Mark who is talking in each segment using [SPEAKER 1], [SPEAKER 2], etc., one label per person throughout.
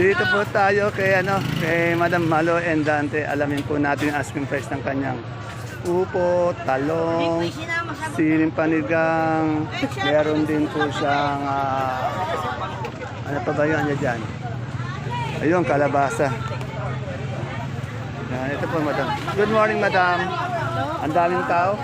[SPEAKER 1] Dito po tayo kay ano, kay Madam Malo and Dante. Alamin po natin yung asking price ng kanyang upo, talong, siling panigang. Meron din po siyang ah, ano pa ba yun Yan dyan? Ayun, kalabasa. Yan, ito po, madam. Good morning, madam. Ang daming tao.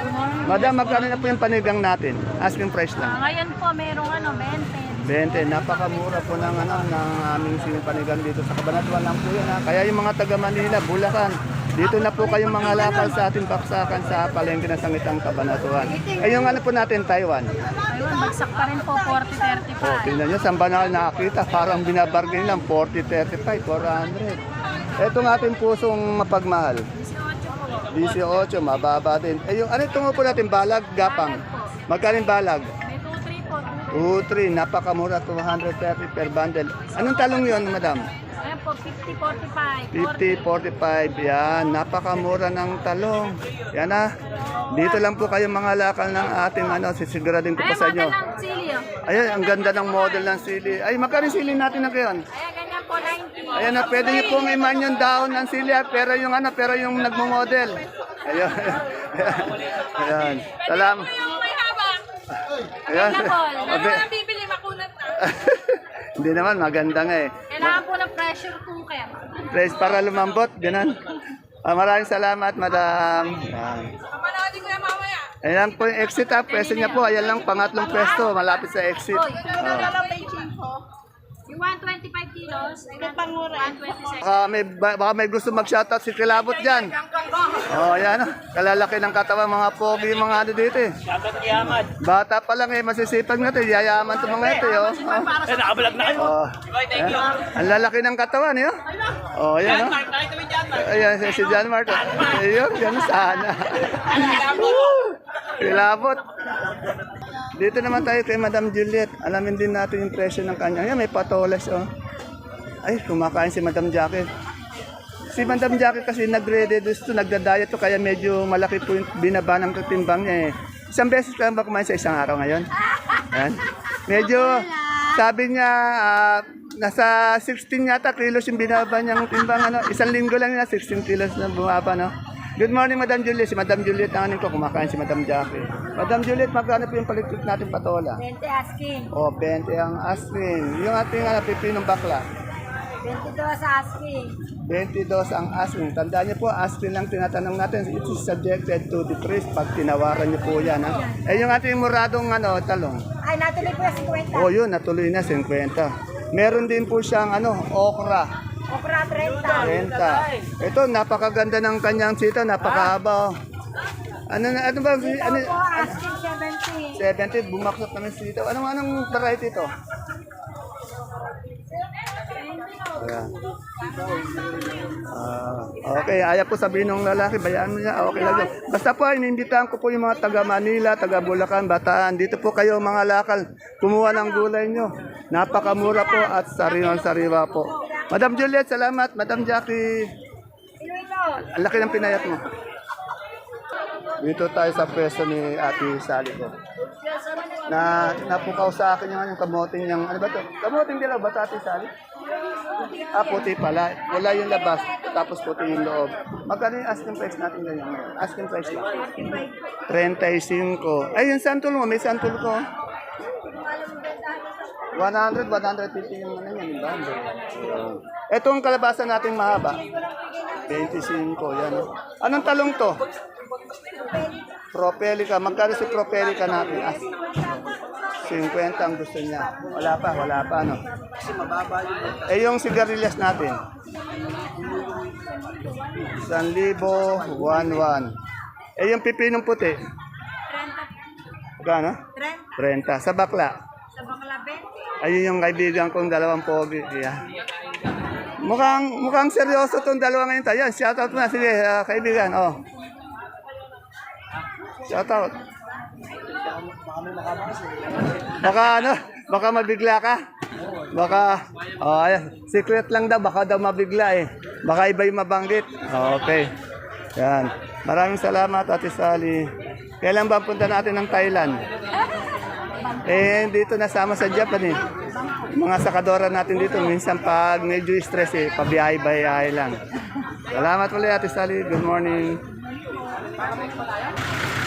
[SPEAKER 1] Madam, magkano na po yung panigang natin? Asking price lang.
[SPEAKER 2] Ah, ngayon po, merong ano, 20.
[SPEAKER 1] 20, napakamura po ng ano ng aming sinipanigan dito sa Cabanatuan lang po yan ha. Kaya yung mga taga Manila, Bulacan, dito na po kayong mga lakal sa ating baksakan sa palengke ng sangitang Cabanatuan. Eh yung ano po natin, Taiwan.
[SPEAKER 2] Ayun, bagsak pa rin po, 40, 35.
[SPEAKER 1] Oh, tingnan nyo, saan ba na nakakita? Parang binabargain lang, 40, 35, 400. Ito ng ating pusong mapagmahal. 18, mababa din. Eh yung ano itong po natin, balag, gapang. Magkano yung balag?
[SPEAKER 2] May 2, 3 po.
[SPEAKER 1] 2, 3, napakamura, 230 per bundle. Anong talong yon madam?
[SPEAKER 2] Ayun po, 50, 45.
[SPEAKER 1] 50, 45, yan. Napakamura ng talong. Yan na. Dito lang po kayo mga lakal ng ating ano, sisiguradin ko pa
[SPEAKER 2] Ayun,
[SPEAKER 1] sa
[SPEAKER 2] model
[SPEAKER 1] inyo.
[SPEAKER 2] ng sili. oh.
[SPEAKER 1] Ayan, ang ganda ng model ng sili. Ay, magkano yung sili natin na ngayon?
[SPEAKER 2] Ayan, ganyan po, 90.
[SPEAKER 1] Ayan na, pwede niyo pong iman yung daon ng sili, ah, pero yung ano, pero yung nagmo-model. Ayan. Ayan. Salam. Ayan. Abe.
[SPEAKER 2] bibili, makunat na.
[SPEAKER 1] Hindi naman, maganda nga eh.
[SPEAKER 2] Kailangan po ng pressure cooker.
[SPEAKER 1] Press para lumambot, ganun. Ah, maraming salamat, madam. Ayan.
[SPEAKER 2] Kapanoodin ko yan mamaya.
[SPEAKER 1] Ayan po yung exit ha. Pwesto niya po. Ayan lang, pangatlong pwesto. Malapit sa exit.
[SPEAKER 2] Hoy,
[SPEAKER 1] Oh.
[SPEAKER 2] yung 125 kilos, ay pangura. 126.
[SPEAKER 1] Baka may, ba- baka may gusto mag-shoutout si Kilabot dyan. Oh, ayan. oh. Kalalaki ng katawan, mga pogi, mga ano dito eh. Bata pa lang eh, masisipag na ito. Yayaman to mga ito eh. Oh.
[SPEAKER 3] Eh, nakabalag na kayo.
[SPEAKER 1] Oh. Ayan. Ang lalaki ng katawan eh. Oh, oh ayan. Oh.
[SPEAKER 3] Nakita mo dyan, Mark.
[SPEAKER 1] Ayan, si, si John Mark. Ayun, yan sana. Kilabot. Dito naman tayo kay Madam Juliet. Alamin din natin yung presyo ng kanya. Ayan, may patolas, oh. Ay, kumakain si Madam Jackie. Si Madam Jackie kasi nagre-reduce to, nagda-diet to, kaya medyo malaki po yung binaba ng timbang niya eh. Isang beses ka ba kumain sa isang araw ngayon? Ayan. Medyo, sabi niya, ah, nasa 16 yata kilos yung binaba niyang timbang. Ano? Isang linggo lang na 16 kilos na bumaba. No? Good morning, Madam Juliet. Si Madam Juliet ang anin ko, kumakain si Madam Jackie. Madam Juliet, magkano po yung paligpit natin patola?
[SPEAKER 2] 20 asking.
[SPEAKER 1] O, 20 ang asking. Yung ating ano, pipinong bakla.
[SPEAKER 2] 22 sa asking.
[SPEAKER 1] 22 ang asking. Tandaan niyo po, asking lang tinatanong natin. It is subjected to decrease pag tinawaran niyo po yan. Ha? Eh, yung ating muradong ano, talong.
[SPEAKER 2] Ay, natuloy po yung 50.
[SPEAKER 1] Oh, yun, natuloy na, 50. Meron din po siyang ano, okra,
[SPEAKER 2] Okra 30.
[SPEAKER 1] 30. Ito, napakaganda ng kanyang sita, napakahaba. oh. Ano na, ano ba, ano,
[SPEAKER 2] Po, asking 70.
[SPEAKER 1] 70, bumaksak naman sita. Anong, anong variety ito? Ayan. Ah, okay, ayaw po sabihin ng lalaki, bayaan mo niya, okay lang yun. Basta po, iniimbitahan ko po yung mga taga Manila, taga Bulacan, Bataan. Dito po kayo mga lakal, kumuha ng gulay nyo. Napakamura po at sariwang sariwa po. Madam Juliet, salamat. Madam Jackie, ang laki ng pinayat mo. Dito tayo sa pwesto ni Ate Sally ko. Na napukaw sa akin yung anong kamoting niyang, ano ba to? Kamoting dilaw ba Ate Sally? Ah, puti pala. Wala yung labas, tapos puti yung loob. Magkano yung asking price natin ganyan? Asking price lang. 35. Ay, yung santol mo, may santol ko. 100, 150 yung ano yan, ba? Uh, Etong kalabasa natin mahaba. 25, yan. Anong talong to? Propelica. Magkano si Propelica natin? Ah, 50 ang gusto niya. Wala pa, wala pa, no? Eh, yung sigarilyas natin? 1,000, 1,1. Eh, yung pipinong puti?
[SPEAKER 2] 30.
[SPEAKER 1] Gano?
[SPEAKER 2] 30.
[SPEAKER 1] 30. Sa bakla?
[SPEAKER 2] Sa bakla 20.
[SPEAKER 1] Ayun yung kaibigan kong dalawang pogi. Yeah. Mukhang, mukhang seryoso tong dalawa ngayon tayo. Yan, shoutout mo na. Sige, ah, kaibigan. Oh. Shoutout. Baka ano, baka mabigla ka. Baka, oh, ayan. secret lang daw, baka daw mabigla eh. Baka iba yung mabanggit. Okay. Yan. Maraming salamat, Ate Sally. Kailan ba punta natin ng Thailand? Eh, dito nasama sa Japan eh. mga sakadora natin dito, minsan pag medyo stress eh, pabiyahe-bayahe lang. Salamat ulit Ate Sally. Good morning.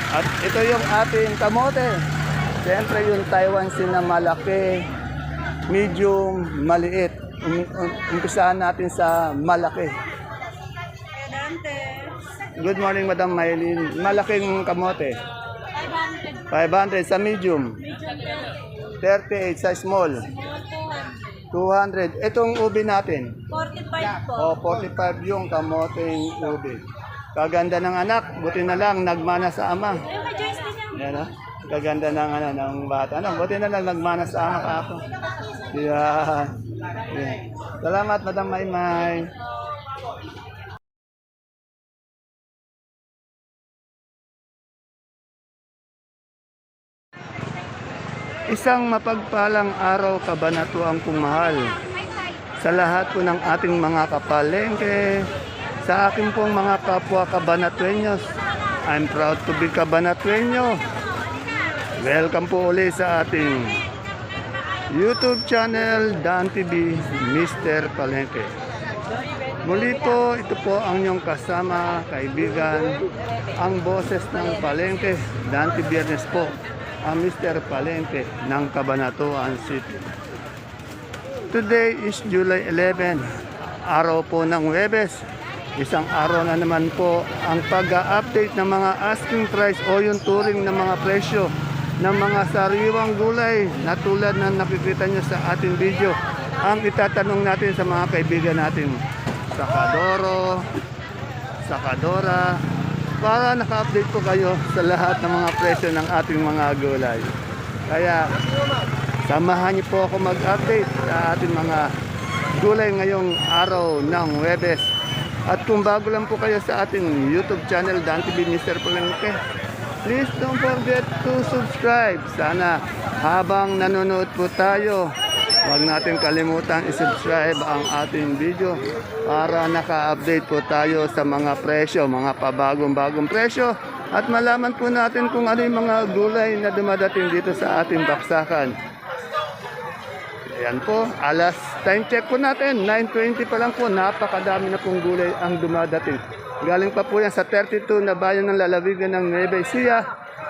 [SPEAKER 1] At ito yung ating kamote. Siyempre yung Taiwan sin na malaki, medium, maliit. Um, um, umpisahan natin sa malaki. Good morning, Madam Maylin. Malaking kamote. 500 sa medium. 38 sa small. 200. Itong ubi natin.
[SPEAKER 2] 45 po.
[SPEAKER 1] O, 45 yung kamoteng ubi. Kaganda ng anak. Buti na lang, nagmana sa ama.
[SPEAKER 2] Yan.
[SPEAKER 1] O. Kaganda ng, ano, ng bata. Ano, buti na lang, nagmana sa ama ka ako. Yan. Yan. Salamat, Madam Maymay. Isang mapagpalang araw kabanatuang kumahal sa lahat po ng ating mga kapalengke, sa aking pong mga kapwa kabanatuenyos. I'm proud to be kabanatuenyo. Welcome po uli sa ating YouTube channel Dan TV Mr. Palengke. Muli po, ito po ang inyong kasama, kaibigan, ang boses ng Palengke, Dante Biernes po, ang Mr. Palengke ng Cabanatuan City. Today is July 11, araw po ng Webes. Isang araw na naman po ang pag-update ng mga asking price o yung turing ng mga presyo ng mga sariwang gulay na tulad na nakikita nyo sa ating video. Ang itatanong natin sa mga kaibigan natin sa Kadoro, sa Kadora, para naka-update po kayo sa lahat ng mga presyo ng ating mga gulay. Kaya Samahan niyo po ako mag-update sa ating mga gulay ngayong araw ng Webes. At kung bago lang po kayo sa ating YouTube channel, Dan TV Mr. Palengke, please don't forget to subscribe. Sana habang nanonood po tayo, huwag natin kalimutan i-subscribe ang ating video para naka-update po tayo sa mga presyo, mga pabagong-bagong presyo at malaman po natin kung ano yung mga gulay na dumadating dito sa ating baksakan. Ayan po, alas time check po natin, 9.20 pa lang po, napakadami na pong gulay ang dumadating. Galing pa po yan sa 32 na bayan ng lalawigan ng Nueva Ecija.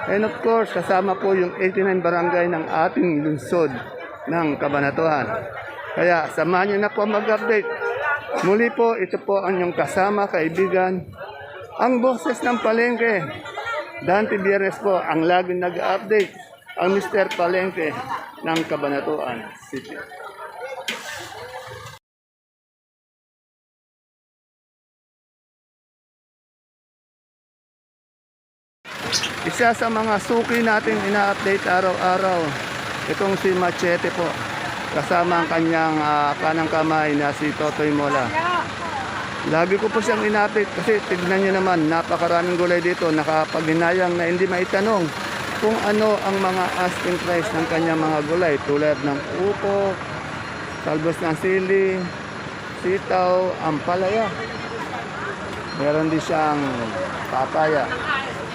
[SPEAKER 1] And of course, kasama po yung 89 barangay ng ating lungsod ng Kabanatuhan. Kaya samahan niyo na po mag-update. Muli po, ito po ang inyong kasama, kaibigan, ang boses ng palengke. Dante Bieres po, ang laging nag-update, ang Mr. Palengke ng Cabanatuan City. Isa sa mga suki natin ina-update araw-araw, itong si Machete po. Kasama ang kanyang ah, kanang kamay na si Totoy Mola. Lagi ko po siyang ina-update kasi tignan niyo naman, napakaraming gulay dito, nakapaghinayang na hindi maitanong kung ano ang mga asking price ng kanyang mga gulay tulad ng upo, talbos ng sili, sitaw, ampalaya. Meron din siyang papaya.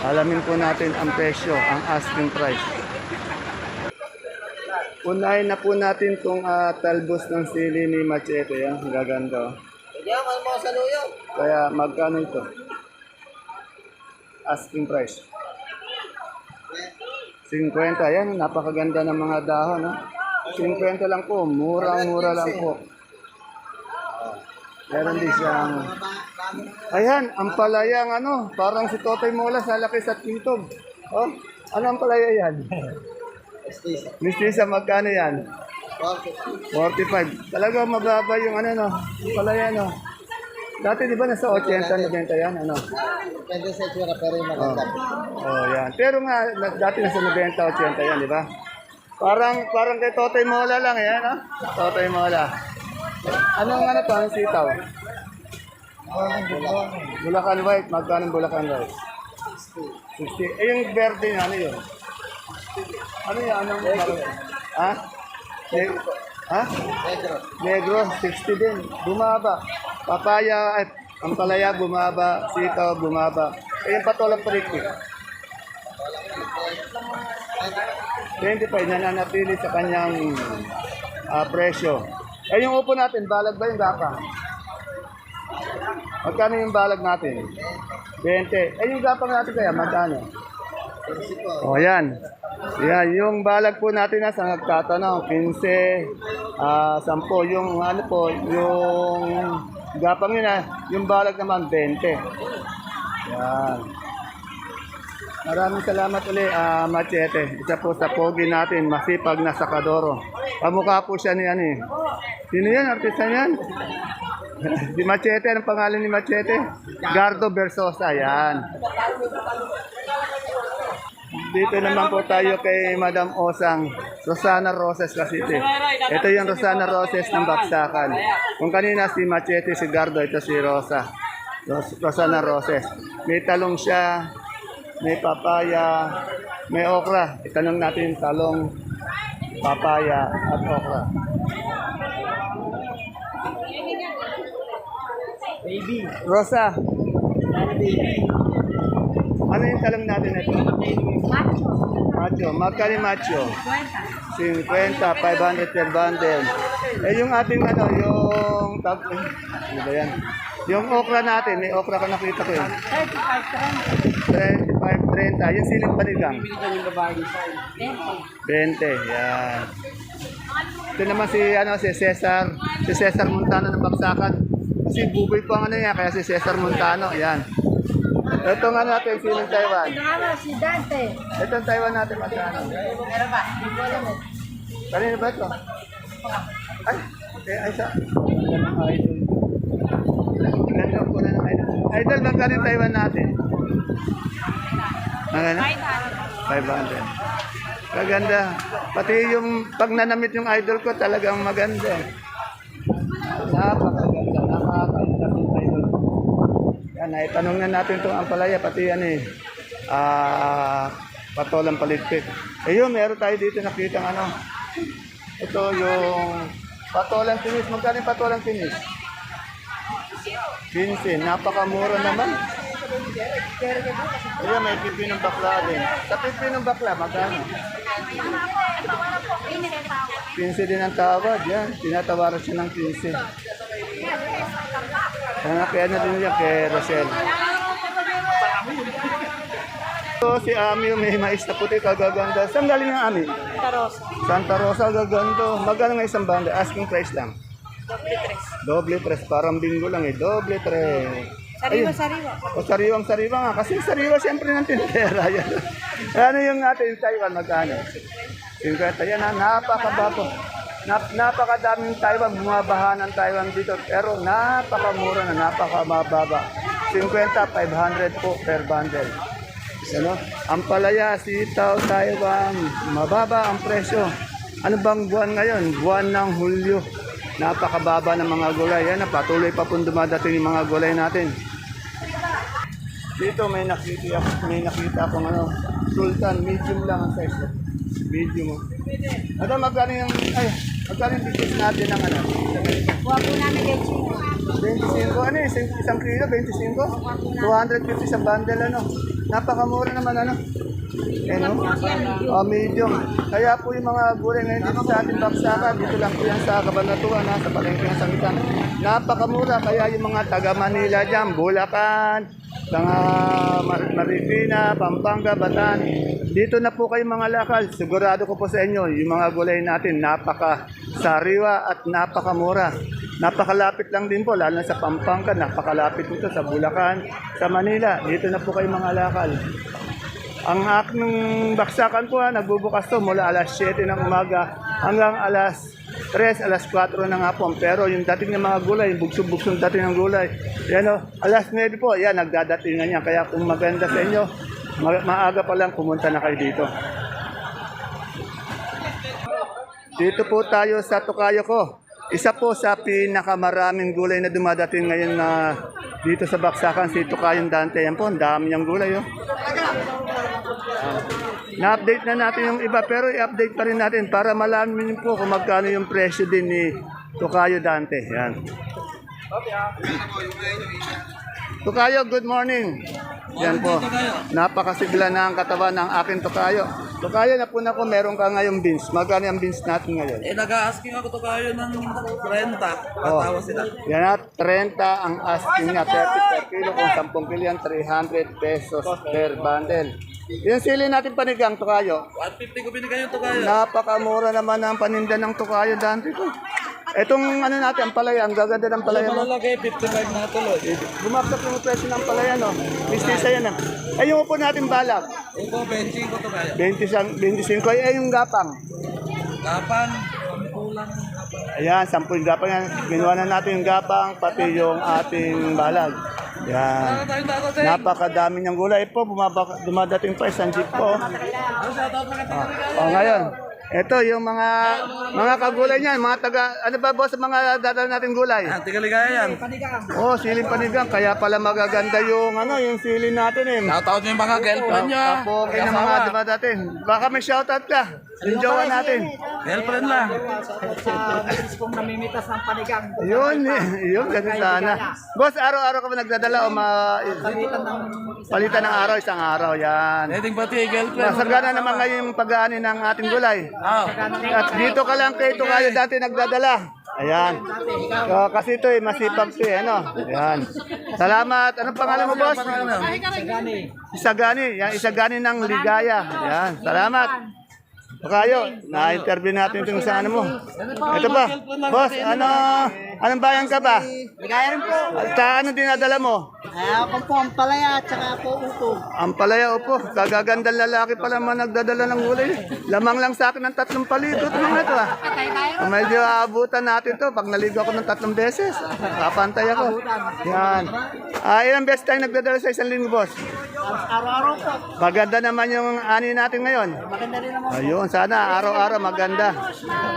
[SPEAKER 1] Alamin po natin ang presyo, ang asking price. Unahin na po natin itong ah, talbos ng sili ni Machete. Yan, gaganda. oh.
[SPEAKER 3] Yaman mo sa luyo.
[SPEAKER 1] Kaya magkano ito? Asking price. 50. Yan, napakaganda ng mga dahon. No? 50 lang po. Murang-mura lang po. Meron din siyang... Ayan, ang palayang ano, parang si Totoy Mola sa laki sa tintog. Oh, ano ang palaya yan? Mistisa, magkano yan? 45. Talaga mababa yung ano no, palaya no. Dati di ba nasa 80 90 yan ano?
[SPEAKER 3] Pwede sa itsura pero yung
[SPEAKER 1] Oh. oh, yan. Pero nga dati nasa 90 80 yan, di ba? Parang parang kay Totoy Mola lang yan, ha? Totoy Mola. Anong ano to, anong sitaw? Bulacan White, magkano Bulacan White? 60. Eh, yung verde ano yun? Ano yan? Anong Ha? Ne- ha?
[SPEAKER 3] Negro.
[SPEAKER 1] Negro, 60 din. Bumaba. Papaya, at ang palaya bumaba. Sitaw bumaba. Eh, yung patolang parikik. 25 nananatili sa kanyang ah, presyo. Eh yung upo natin, balag ba yung gapa? Magkano yung balag natin? 20. Eh yung gapang natin kaya, magkano? O yan. Yan, yung balag po natin nasa nagtatanong, 15, ah 10. Yung ano po, yung gapang yun ah, yung balag naman 20. Yan. Maraming salamat ulit, ah Machete. Isa po sa pogi natin, masipag na sakadoro. Kamukha po siya ni ano eh. Sino yan? Artista yan? Di Machete, anong pangalan ni Machete? Gardo Versosa, yan. Dito naman po tayo kay Madam Osang, Rosana Roses Cavite. Ito yung Rosana Roses ng Baksakan. Kung kanina si Machete, si Gardo, ito si Rosa. Ros- Rosana Roses. May talong siya, may papaya, may okra. Itanong natin talong, papaya at okra. Rosa. Ano yung talong natin ito?
[SPEAKER 2] Macho.
[SPEAKER 1] Macho. Yung macho? 50, 500 per bundle. Eh yung ating ano, yung tag, eh, ano ba yan? Yung okra natin, may okra ka nakita ko yun. 35, 30. Yung siling panigang. 20, yan. Ito naman si, ano, si Cesar, si Cesar Montano ng Baksakan. Kasi buboy po ang ano yan, kaya si Cesar Montano, yan. Ito nga natin, siling Taiwan.
[SPEAKER 2] Ano, si Dante.
[SPEAKER 1] Itong Taiwan natin magkano? Kanino ba ito? Ay, okay, ay sa... Idol. Ganda po na ng idol. Idol, magkano yung Taiwan natin? Magkano? 500. Maganda. Pati yung pag nanamit yung idol ko, talagang maganda. Napakaganda. Nakakaganda yung idol ko. Yan, naitanong na natin itong ampalaya, pati yan eh, ah, patolang palitpit. Eh yun, meron tayo dito nakita ng ano, ito yung patolang tinis. Magkano yung patolang tinis? 15. Napakamura naman. Ayan, may pipinong bakla din. Sa pipinong bakla, magkano? 15 din ang tawad. Yan, tinatawaran siya ng 15. Kaya na din yan kay Rosel. So, si Ami yung may mais na puti, kagaganda. Saan galing ang Ami?
[SPEAKER 2] Santa Rosa.
[SPEAKER 1] Santa Rosa, gaganda. Magkano nga isang banda? Asking price lang.
[SPEAKER 2] Doble tres.
[SPEAKER 1] Doble tres. Parang bingo lang eh. Doble tres.
[SPEAKER 2] Sariwa,
[SPEAKER 1] Ayun.
[SPEAKER 2] sariwa.
[SPEAKER 1] O sariwang sariwa nga. Kasi sariwa siyempre ng tindera. Yan. ano yung ating Taiwan? Magkano? 50. Yan ha. Nap napakadaming Taiwan. Bumabaha ng Taiwan dito. Pero napakamura na. Napakamababa. 50, 500 po per bundle. Ano? Ang palaya, sitaw, Taiwan, mababa ang presyo. Ano bang buwan ngayon? Buwan ng Hulyo. Napakababa ng mga gulay. Yan, patuloy pa pong dumadating yung mga gulay natin. Dito may nakita, may nakita akong ano, sultan, medium lang ang size. Medium. Ano, magkano yung, ay, magkano yung business natin ng ano?
[SPEAKER 2] Kuha po namin kay Chico.
[SPEAKER 1] 25, ano eh, isang, kilo, 25? 250 sa bundle, ano? Napakamura naman, ano? Eh, no? Oh, medium. Kaya po yung mga gulay ngayon dito sa ating baksakan, dito lang po yan sa Cabanatuan, ha, sa palengke ng Sangitan. Napakamura, kaya yung mga taga Manila dyan, Bulacan, mga Mar- Marikina, Pampanga, Batan, dito na po kayo mga lakal. Sigurado ko po sa inyo, yung mga gulay natin, napaka sariwa at napakamura. Napakalapit lang din po, lalo na sa Pampanga, napakalapit dito sa Bulacan, sa Manila. Dito na po kayo mga lakal. Ang aking baksakan po ha, nagbubukas to mula alas 7 ng umaga hanggang alas 3, alas 4 ng hapon. Pero yung dating ng mga gulay, bugsong-bugsong dating ng gulay, yan o, alas 9 po, yan, nagdadating na yan. Kaya kung maganda sa inyo, ma- maaga pa lang pumunta na kayo dito. Dito po tayo sa Tokayo ko. Isa po sa pinakamaraming gulay na dumadating ngayon na dito sa Baksakan, si Tokayong Dante. Yan po, ang dami niyang gulay. Oh. Ah, Na-update na natin yung iba, pero i-update pa rin natin para malaman niyo po kung magkano yung presyo din ni Tokayo Dante. Yan. Tokayo, good morning. Yan po. Napakasigla na ang katawan ng aking Tokayo. Tukayo na po na ko, meron ka ngayong beans. Magkano yung beans natin ngayon?
[SPEAKER 4] Eh, nag-asking ako to kayo ng 30.
[SPEAKER 1] Oh.
[SPEAKER 4] Patawa sila.
[SPEAKER 1] Yan na, 30 ang asking niya, 30 per kilo. Kung 10 kilo yan, 300 pesos per bundle. Yung sili natin panigang, tukayo.
[SPEAKER 4] 150 ko binigay yung to kayo.
[SPEAKER 1] Napakamura naman ang paninda ng tukayo dante ko. Itong ano natin, ang palaya, ang gaganda ng palaya mo.
[SPEAKER 4] Malalagay, 55 na tuloy.
[SPEAKER 1] Bumagsak yung presyo ng palaya, no? Mistisa yan, ah. Ay, yung upo natin balag.
[SPEAKER 4] Ito, benching ko to kayo.
[SPEAKER 1] 25, 25 ay, yung gapang.
[SPEAKER 4] Kapan, kulang.
[SPEAKER 1] Ayan, 10 yung gapang yan. Ginawa na natin yung gapang, pati yung ating balag. Yan. Napakadami niyang gulay po. Bumaba, dumadating pa isang jeep po.
[SPEAKER 4] Ano sa tawag na kategorya?
[SPEAKER 1] O ngayon, ito yung mga mga kagulay niyan, mga taga, ano ba boss, mga dadala natin gulay?
[SPEAKER 4] Ah, tigaligaya yan.
[SPEAKER 1] Oh, siling panigang, kaya pala magaganda yung ano, yung sili natin eh.
[SPEAKER 4] Shoutout nyo yung mga girlfriend ah.
[SPEAKER 1] Apo, okay na mga dumadating. Baka may shoutout ka. Yung jowa natin.
[SPEAKER 4] Girlfriend lang.
[SPEAKER 1] Yun, eh, yun, ganun sana. Boss, araw-araw ka ba nagdadala o ma... Palitan ng araw, isang araw, yan.
[SPEAKER 4] Pwedeng pati girlfriend.
[SPEAKER 1] Masagana naman ngayon yung pag-aani ng ating gulay. At dito ka lang kay Tukayo dati nagdadala. Ayan. So, kasi ito eh, masipag to eh, ano? Ayan. Salamat. Anong pangalan mo, boss? Isagani. Yan, Isagani ng Ligaya. Ayan. Salamat. Tukayo, na-interview natin itong sa ano mo. Ito ba? Boss, ano, anong bayan ka ba?
[SPEAKER 3] Ligaya rin po.
[SPEAKER 1] At sa ano dinadala mo?
[SPEAKER 3] Ayaw ko po ang palaya at saka po upo.
[SPEAKER 1] Ang palaya upo, kagagandang lalaki pala man nagdadala ng gulay. Lamang lang sa akin ng tatlong palito. Ito mga ito ah. Kung medyo aabutan natin to, pag naligo ako ng tatlong beses, kapantay ako. Yan. Ah, ilang beses tayo nagdadala sa isang linggo, boss?
[SPEAKER 3] Araw-araw po.
[SPEAKER 1] Maganda naman yung ani natin ngayon.
[SPEAKER 3] Maganda rin naman.
[SPEAKER 1] Ayun, sana araw-araw maganda.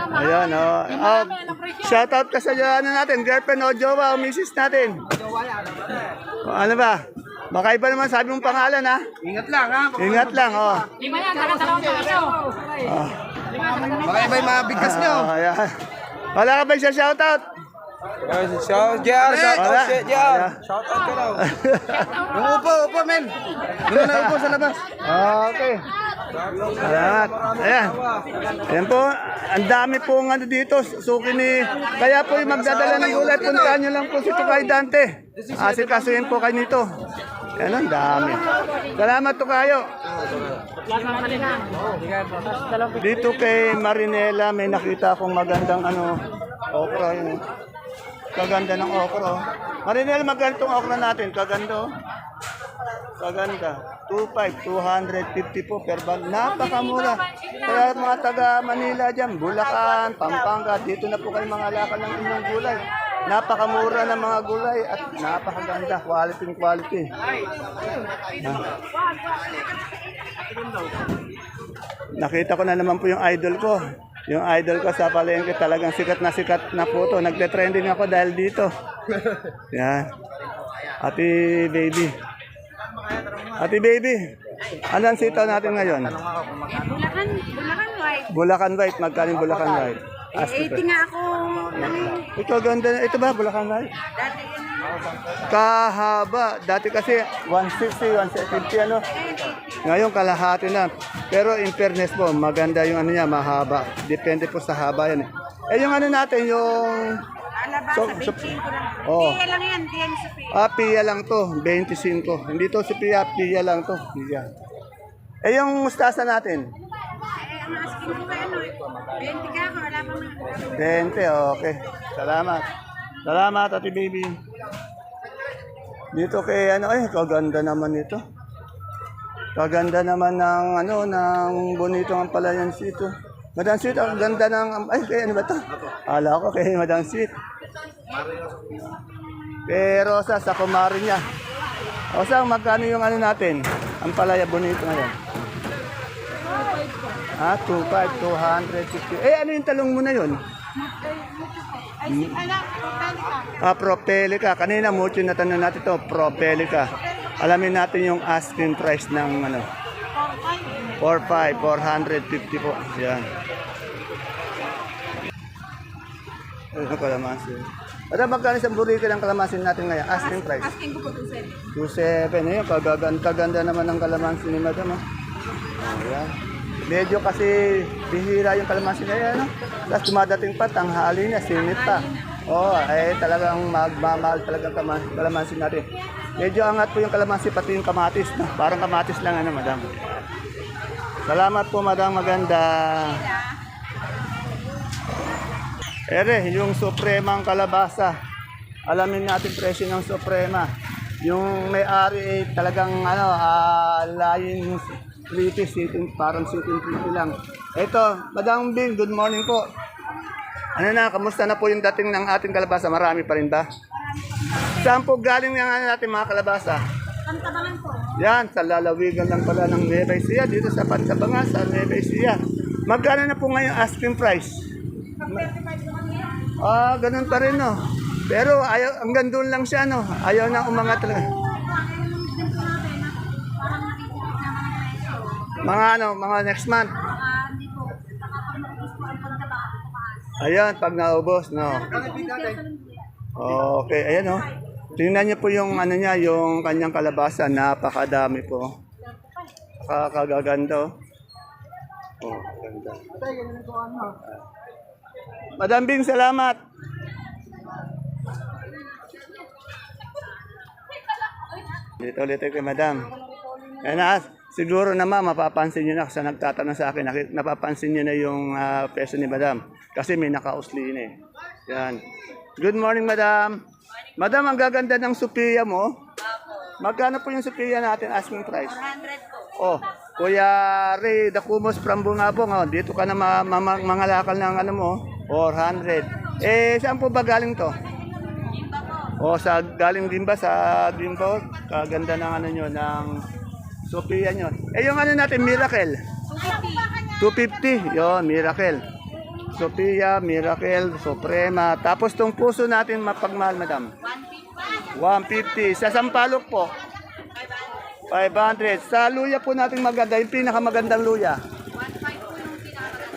[SPEAKER 1] Ayun, oh. oh shout out ka sa ano natin, girlfriend o jowa o misis natin. O, ano ba? Baka iba naman sabi mong pangalan ha.
[SPEAKER 4] ingat lang ha.
[SPEAKER 1] Ingat lang, oh.
[SPEAKER 2] Lima yan, nakatalaw sa aso.
[SPEAKER 4] Baka iba yung mga bigkas nyo.
[SPEAKER 1] Oh, ayan. Wala ka ba siya shout out?
[SPEAKER 4] Shout JR, shout out JR.
[SPEAKER 1] Wala.
[SPEAKER 4] Shout out ka daw. Yung upo, men. Yung na upo sa labas.
[SPEAKER 1] Okay. Salamat. Ayan. Ayan po. Ang dami po ano dito. Suki ni... Kaya po yung magdadala ng gulay. Puntahan nyo lang po si Tukay Dante. Asikasuhin po kayo nito. Ayan, ang dami. Salamat to kayo. Dito kay Marinela may nakita akong magandang ano okra yun. Kaganda ng okra. oh. Marinela maganda itong okra natin. Kaganda oh. Kaganda. 2.5, 250 po per bag. Napakamura. Kaya mga taga Manila dyan, Bulacan, Pampanga, dito na po kayo mga lakal ng inyong gulay. Napakamura ng mga gulay at napakaganda. Quality and quality. Ah. Nakita ko na naman po yung idol ko. Yung idol ko sa palengke talagang sikat na sikat na po to. Nagte-trending ako dahil dito. Yan. Ate baby. Ate baby. Ano ang sitaw natin ngayon?
[SPEAKER 2] Bulacan, Bulacan white.
[SPEAKER 1] Bulacan White. Magkano yung Bulacan White? Ask
[SPEAKER 2] Eh,
[SPEAKER 1] ko.
[SPEAKER 2] nga ako.
[SPEAKER 1] Ito ganda. na- Ito ba Bulacan White?
[SPEAKER 2] Dati yun.
[SPEAKER 1] Kahaba. Dati kasi 160, 150 ano. Ngayon kalahati na. Pero in fairness po, maganda yung ano niya, mahaba. Depende po sa haba yan. Eh, eh yung ano natin, yung...
[SPEAKER 2] Alaba,
[SPEAKER 1] So-
[SPEAKER 2] sa
[SPEAKER 1] so-
[SPEAKER 2] 25 ko lang.
[SPEAKER 1] Oo.
[SPEAKER 2] Kaya lang yan, kaya sa pay.
[SPEAKER 1] Ah, Pia lang to, 25. Hindi to si Pia, Pia lang to. Pia. Eh yung mustasa natin,
[SPEAKER 2] Eh, ang asking ko ano, 20 ka ako, wala pang
[SPEAKER 1] 20, okay. Salamat. Salamat, ate baby. Dito kay ano, ay, kaganda naman ito. Kaganda naman ng ano, ng bonito ang palayan sito. Madam Sweet, ang ganda ng, ay, kay ano ba to? Ala ko kay Madam Sweet. Pero sa sa kumari niya. O saan, magkano yung ano natin? Ang palaya bonito ngayon. Ah, 2,500, 250. Eh, ano yung talong mo na yun?
[SPEAKER 2] Ay, si totally ka.
[SPEAKER 1] Ah, Propelica. Kanina mucho na tanong natin to, Propelica. Alamin natin yung asking price ng ano, 45, 450 po. Yan. Ano kalamansi? Ano magkano isang burika ng kalamansi natin ngayon? Asking price.
[SPEAKER 2] Asking ko po 2
[SPEAKER 1] 27. Ayun, kagaganda, kaganda naman ng kalamansi ni Madam. ah. Ayan. Medyo kasi bihira yung kalamansi na yan. No? Tapos dumadating pa, tanghali na, sinit pa. Oh, eh talagang magmamahal talagang kalamansi, kalamansi natin. Medyo angat po yung kalamansi, pati yung kamatis. No? Parang kamatis lang, ano, madam. Salamat po, madam. Maganda. Ere, yung supremang kalabasa. Alamin natin presyo ng suprema. Yung may-ari eh, talagang ano, ah, layin pretty sitting, parang sitting lang. Ito, Madam Bing, good morning po. Ano na, kamusta na po yung dating ng ating kalabasa? Marami pa rin ba? Saan po galing yung ano natin mga kalabasa?
[SPEAKER 2] Pantabangan po.
[SPEAKER 1] Yan, sa lalawigan lang pala ng Nueva Ecija, dito sa Pantabangan, sa Nueva Ecija. Magkano na po ngayon asking price? Ah, ganun pa rin, no. Pero ayaw, hanggang doon lang siya, no. Ayaw na umangat talaga. Mga ano, mga next month. Ayan, pag naubos, no. Okay, ayan, no. Tingnan niyo po yung ano niya, yung kanyang kalabasa, napakadami po. Kakagaganda, oh. Oh, ganda. Madam Bing, salamat. Dito ulit kay Madam. Ayan na, siguro naman mapapansin nyo na sa nagtatanong sa akin, napapansin nyo na yung ah, peso ni Madam. Kasi may nakausli na eh. Yan. Good morning, Madam. Madam, ang gaganda ng Sophia mo. Magkano po yung Sophia natin asking price?
[SPEAKER 2] 100 po.
[SPEAKER 1] Oh, Kuya Ray Dakumos from Bungabong, oh, dito ka na ma- ma- ma- mangalakal ng ano mo, 400. Eh, saan po ba galing to? O sa galing din ba sa Greenboard? Kaganda ng ano nyo, ng Sophia nyo. Eh yung ano natin, Miracle. 250. Yon, Miracle. Sophia, Miracle, Suprema. Tapos tong puso natin mapagmahal, madam. 150. Sa Sampalok po. 500. Sa luya po natin maganda, yung pinakamagandang luya.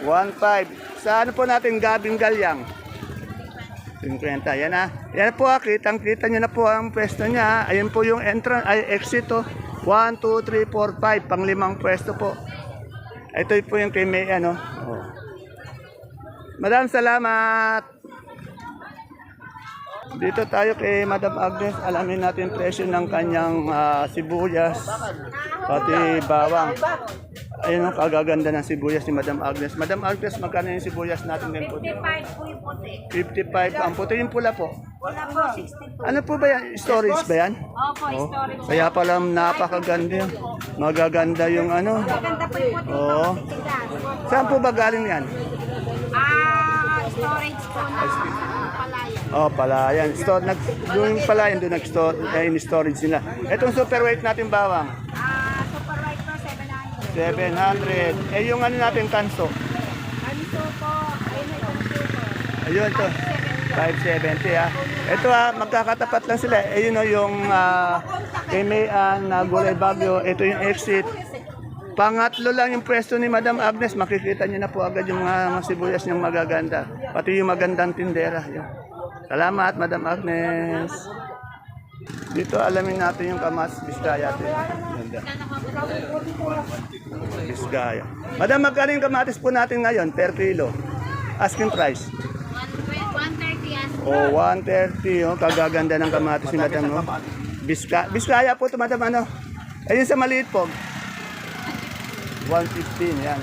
[SPEAKER 1] 1.5. Sa ano po natin, gabing galyang. 50. Yan na. Yan po, ah, kitang kita nyo na po ang pwesto niya. Ayun po yung entrance, ay exit to. 1, 2, 3, 4, 5. Panglimang pwesto po. Ito po yung kay May, ano. Oh. Madam, salamat. Dito tayo kay Madam Agnes. Alamin natin presyo ng kanyang ah, sibuyas. Pati bawang. Ayun ang kagaganda ng sibuyas ni Madam Agnes. Madam Agnes, magkano yung sibuyas natin din po?
[SPEAKER 2] 55 po yung puti.
[SPEAKER 1] 55. Ang puti yung pula po.
[SPEAKER 2] Wala po, 60 po.
[SPEAKER 1] Ano po ba yan? Storage ba yan?
[SPEAKER 2] Opo,
[SPEAKER 1] Oh,
[SPEAKER 2] storage.
[SPEAKER 1] kaya pala napakaganda yun. Magaganda yung ano.
[SPEAKER 2] Maganda po yung puti.
[SPEAKER 1] Oo.
[SPEAKER 2] Tigas.
[SPEAKER 1] Saan po ba galing yan?
[SPEAKER 2] Ah, storage po na palaya.
[SPEAKER 1] Oh, palayan. Store, nag, yung palayan doon nag-store, eh, in storage nila. Itong super weight natin bawang,
[SPEAKER 2] Ah, super white po, 700.
[SPEAKER 1] 700. Eh, yung ano natin kanso,
[SPEAKER 2] Anso po, ayun na yung po.
[SPEAKER 1] ayun to, 570 ah. Ito ah, magkakatapat lang sila. Eh, yun o yung ah, Mayan na Gulay Bagyo. Ito yung exit. Pangatlo lang yung pwesto ni Madam Agnes. Makikita niyo na po agad yung mga, mga sibuyas niyang magaganda. Pati yung magandang tindera. Yun. Salamat, Madam Agnes. Dito alamin natin yung kamas Biskaya. Ganda. Biskaya. Madam, magkano yung kamatis po natin ngayon per kilo? Asking price.
[SPEAKER 2] 130 as
[SPEAKER 1] O, 130. Oh, kagaganda ng kamatis ni Madam. Oh. Biska, Biskaya po ito, Madam. Ano? Ayun sa maliit po. 115, yan.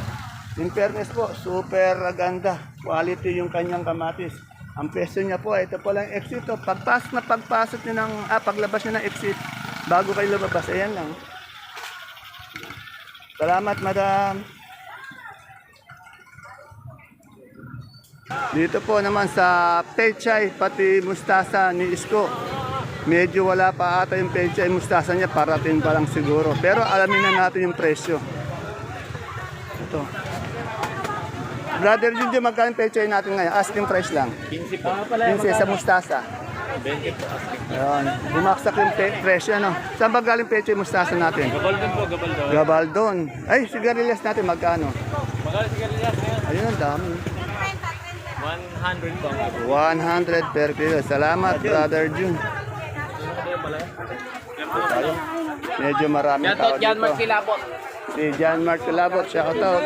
[SPEAKER 1] In fairness po, super ganda. Quality yung kanyang kamatis. Ang peso niya po, ito po lang exit. Oh. Pagpasok na pagpasok niya ng, ah, paglabas niya ng exit, bago kayo lumabas, ayan lang. Salamat, Madam. Dito po naman sa pechay, pati mustasa ni Isko. Medyo wala pa ata yung pechay mustasa niya, parating pa lang siguro. Pero alamin na natin yung presyo. Ito. Brother Junjo, magkano pechay natin ngayon? Asking price lang. 15 po. 15 sa mustasa. 20 po. Ayun. Bumaksak yung pe- presyo, ano? Saan ba galing pechay mustasa natin?
[SPEAKER 5] Gabaldon po, Gabaldon.
[SPEAKER 1] Gabaldon. Ay, sigarilyas natin, magkano?
[SPEAKER 5] Magkano sigarilyas ngayon?
[SPEAKER 1] Ayun, ang dami.
[SPEAKER 5] 100 po.
[SPEAKER 1] 100 per kilo. Salamat, Brother Jun. Medyo maraming tao dito.
[SPEAKER 5] magkilabot.
[SPEAKER 1] Si John Mark Calabot, shout out.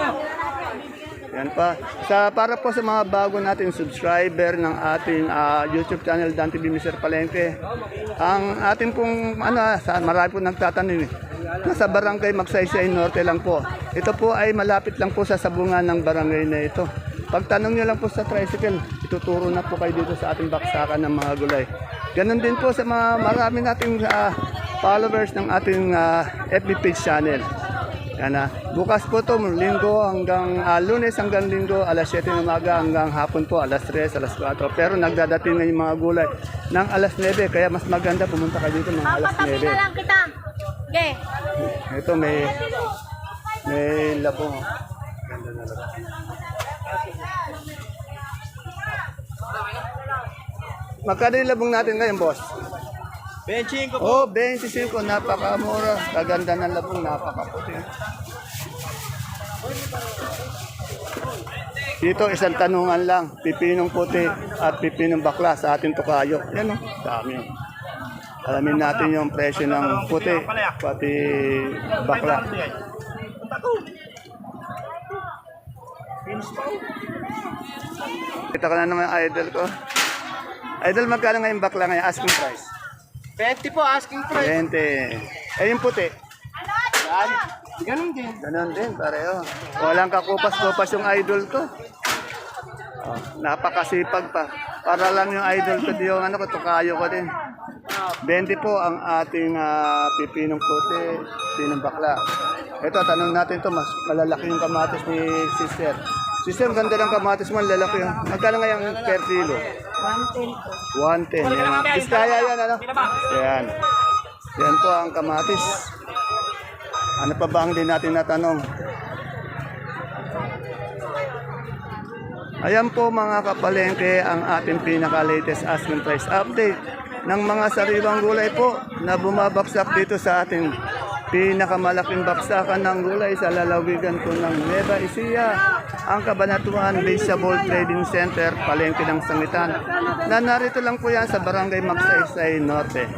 [SPEAKER 1] Yan pa. Sa para po sa mga bago nating subscriber ng ating ah, YouTube channel Dan TV Mr. Palengke. Ang ating pong ano ah, sa marami po nagtatanong eh. Nasa barangay Magsaysay Norte lang po. Ito po ay malapit lang po sa sabungan ng barangay na ito. Pagtanong nyo lang po sa tricycle, ituturo na po kayo dito sa ating baksakan ng mga gulay. Ganon din po sa mga marami nating ah, followers ng ating ah, FB page channel. Yan na. Bukas po to linggo hanggang ah, lunes hanggang linggo alas 7 ng umaga hanggang hapon po alas 3, alas 4. Pero nagdadating na yung mga gulay ng alas 9 kaya mas maganda pumunta kayo dito ng alas 9.
[SPEAKER 2] lang kita. Okay.
[SPEAKER 1] Ito may may labong. Ganda na labong. Magkano yung labong natin ngayon, boss?
[SPEAKER 4] Benching ko.
[SPEAKER 1] Oh, 25. Napakamura. Kaganda ng labong. Napakaputi. Dito, isang tanungan lang. Pipinong puti at pipinong bakla sa ating tukayo. Yan o. Dami. Alamin natin yung presyo ng puti pati bakla. Kita ko na naman idol ko. Idol, magkano ngayon bakla ngayon? Asking price.
[SPEAKER 3] 20 po, asking price.
[SPEAKER 1] 20. Eh, yung puti.
[SPEAKER 3] Yan. Ganun din.
[SPEAKER 1] Ganon din, pareho. Walang kakupas-kupas yung idol ko. Oh, napakasipag pa. Para lang yung idol ko, di yung ano ko, tukayo ko din. 20 po ang ating ah, pipinong puti, pipinong bakla. Ito, tanong natin to mas malalaki yung kamatis ni sister. Sister, ganda ng kamatis mo, lalaki yun. Magkano nga yung per kilo? 110 po. 110. Yan. Biskaya yan, ano? Yan. Yan po ang kamatis. Ano pa ba ang din natin natanong? Ayan po mga kapalengke ang ating pinaka-latest asking price update ng mga sariwang gulay po na bumabaksak dito sa ating pinakamalaking baksakan ng gulay sa lalawigan po ng Nueva Ecija, ang Kabanatuan Vegetable Trading Center, Palengke ng Sangitan, na narito lang po yan sa Barangay Magsaysay Norte.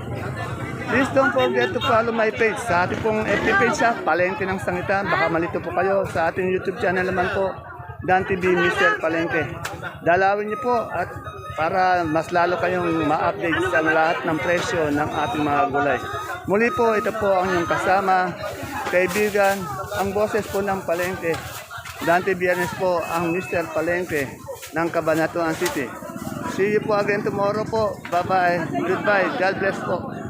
[SPEAKER 1] Please don't forget to follow my page. Sa ating pong FB page sa Palengke ng Sangitan. Baka malito po kayo. Sa ating YouTube channel naman po, Dan TV Mr. Palengke. Dalawin niyo po at para mas lalo kayong ma-update sa lahat ng presyo ng ating mga gulay. Muli po, ito po ang inyong kasama, kaibigan, ang boses po ng Palengke. Dante Biernes po ang Mr. Palengke ng Cabanatuan City. See you po again tomorrow po. Bye-bye. Goodbye. God bless po.